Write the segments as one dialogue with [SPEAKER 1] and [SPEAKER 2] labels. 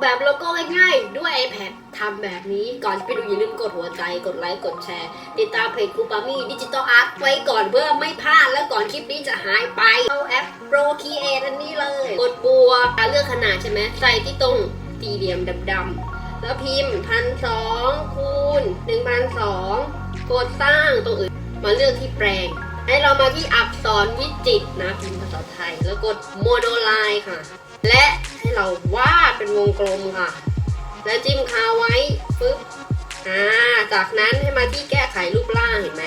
[SPEAKER 1] แบบโลโก้ง่ายๆ ด้วย iPad ทำแบบนี้ก่อนไปดูอย่าลืมกดหัวใจ กดไลค์ กดแชร์ ติดตามเพจครูปามี่ดิจิตอลอาร์ตไว้ก่อนเพื่อไม่พลาด และก่อนคลิปนี้จะหายไปเข้าแอป Pro Create อันนี้เลย กดบัวเลือกขนาดใช่ไหมใส่ที่ตรงสี่เหลี่ยมดำๆแล้วพิมพ์พันสองคูณหนึ่งพันสองกดสร้างตรงอื่นมาเลือกที่แปลงให้เรามาที่อักษรวิจิตนะพิมพ์ภาษาไทย แล้วกดโมโนไลน์ค่ะ กลมค่ะ แล้วจิ้มคาไว้ปึ๊บอ่าจากนั้นให้มาที่แก้ไขรูปร่างเห็นไหม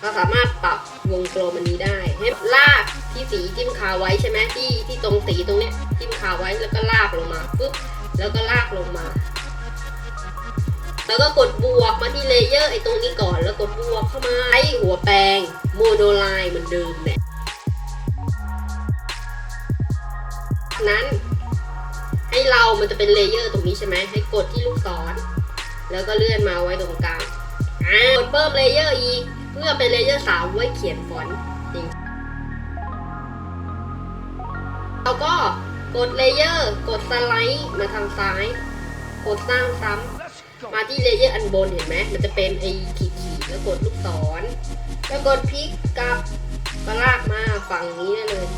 [SPEAKER 1] เราสามารถปรับวงกลมอันนี้ได้ให้ลากที่สีจิ้มคาไว้ใช่ไหมที่ที่ตรงสีตรงเนี้ยจิ้มคาไว้แล้วก็ลากลงมาปึ๊บแล้วก็ลากลงมา แล้วก็กดบวกมาที่เลเยอร์ไอ้ตรงนี้ก่อนแล้วกดบวกเข้ามาไอ้หัวแปลงโมโนไลน์เหมือนเดิมเนี่ยนั้น มันจะเป็นเลเยอร์ตรงนี้ใช่ไหมให้กดที่ลูกศร แล้วก็เลื่อนมาไว้ตรงกลางกดเพิ่มเลเยอร์อีกเพื่อเป็นเลเยอร์สามไว้เขียนฟอนต์นี่เราก็กดเลเยอร์กดสไลด์มาทางซ้าย กดสร้างซ้ำมาที่เลเยอร์อันบนเห็นไหมมันจะเป็นไอ้ขีดขีดๆแล้วกดลูกศร แล้วกดพลิกกลับก็ลากมาฝั่งนี้ได้เลย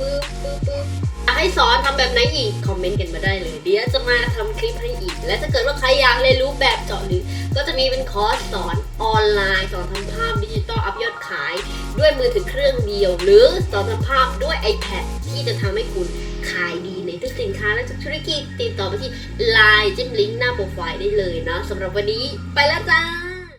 [SPEAKER 1] ปึ๊บปึ๊บปึ๊บอยากให้สอนทำแบบไหนอีก คอมเมนต์กันมาได้เลย เดี๋ยวจะมาทำคลิปให้อีก และถ้าเกิดว่าใครอยากเรียนรู้แบบเจาะลึกก็จะมีเป็นคอร์สสอนออนไลน์ สอนทำภาพดิจิตอลอัพยอดขาย ด้วยมือถือเครื่องเดียว หรือสอนทำภาพด้วย iPad ที่จะทำให้คุณขายดีในทุกสินค้าและทุกธุรกิจติดต่อไปที่ไลน์จิ้มลิงก์หน้าโปรไฟล์ได้เลยเนาะสำหรับวันนี้ไปแล้วจ้า